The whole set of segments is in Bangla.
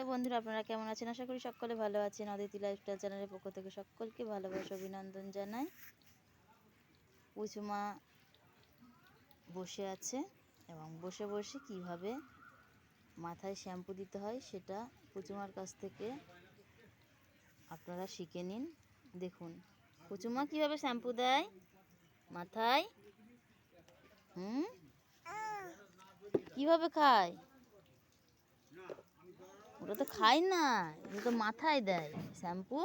হ্যালো বন্ধুরা, আপনারা কেমন আছেন? আশা করি সকলে ভালো আছেন। অদিতি লাইফস্টাইল চ্যানেলের পক্ষ থেকে সকলকে ভালোবাসা, অভিনন্দন জানাই। পুচুমা বসে আছে এবং বসে বসে কীভাবে মাথায় শ্যাম্পু দিতে হয় সেটা পুচুমার কাছ থেকে আপনারা শিখে নিন। দেখুন পুচুমা কীভাবে শ্যাম্পু দেয়? মাথায়। হুম? কীভাবে খায়? ওটা তো খায় না এটা তো মাথায় দেয়। শ্যাম্পু?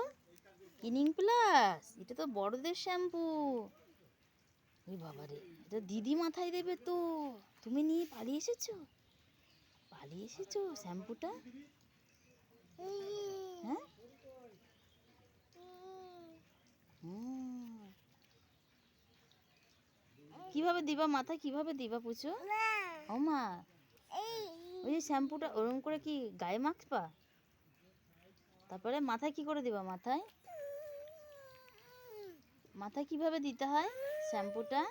কিনিং প্লাস? এটা তো বড়দের শ্যাম্পু। ওই বাবা রে এটা দিদি মাথায় দেবে তো। তুমি নিয়ে পালিয়ে এসেছ? পালিয়ে এসেছ শ্যাম্পুটা? হ্যাঁ। কীভাবে দিবা মাথায়? কীভাবে দিবা পুচো? ও মা। যে শ্যাম্পুটা ওরকম করে কি গায়ে মাখবা? তারপরে মাথায় কি করে দিবা মাথায়? মাথায় কীভাবে দিতে হয় শ্যাম্পুটা?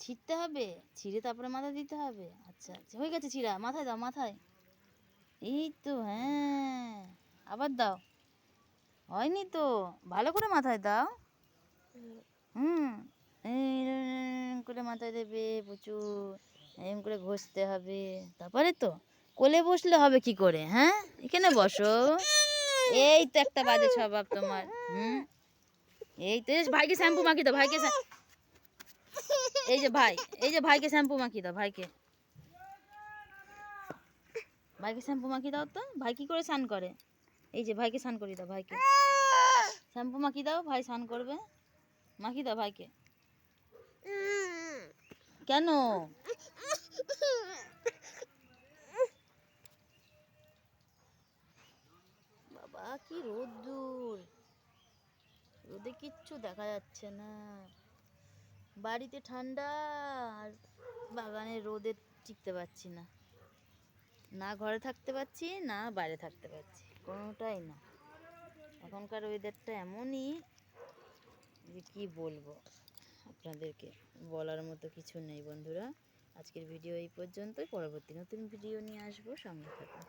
ছিটতে হবে? ছিঁড়ে তারপরে মাথায় দিতে হবে? আচ্ছা আচ্ছা হয়ে গেছে ছিঁড়া। মাথায় দাও, মাথায়। এই তো হ্যাঁ আবার দাও। হয়নি তো, ভালো করে মাথায় দাও। হুম করে মাথায় দেবে প্রচুর। এরম করে ঘষতে হবে। তারপরে তো কোলে বসলে হবে কি করে হ্যাঁ? এখানে বসো। এই তো একটা বাজে স্বভাব তোমার, হুম? এই তো ভাইকে শ্যাম্পু মাখি দাও, ভাইকে এই যে ভাই, এই যে ভাইকে শ্যাম্পু মাখি দাও, ভাইকে। ভাইকে শ্যাম্পু মাখি দাও তো, ভাই কি করে স্নান করে? এই যে ভাইকে স্নান করি দাও, ভাইকে। শ্যাম্পু মাখি দাও, ভাই স্নান করবে। মাখি দাও, ভাইকে। কেন? বাবা, কি রোদ্দুর। রোদে কিচ্ছু দেখা যাচ্ছে না। বাড়িতে ঠান্ডা, আর বাগানে রোদে টিকতে পারছি না। না ঘরে থাকতে পারছি, না বাইরে থাকতে পারছি। কোনোটাই না। এখনকার ওয়েদারটা এমনই যে কি বলব? আপনাদেরকে বলার মতো কিছু নেই, বন্ধুরা। আজকের ভিডিও এই পর্যন্তই। পরবর্তী নতুন ভিডিও নিয়ে আসব। সঙ্গে থাকুন।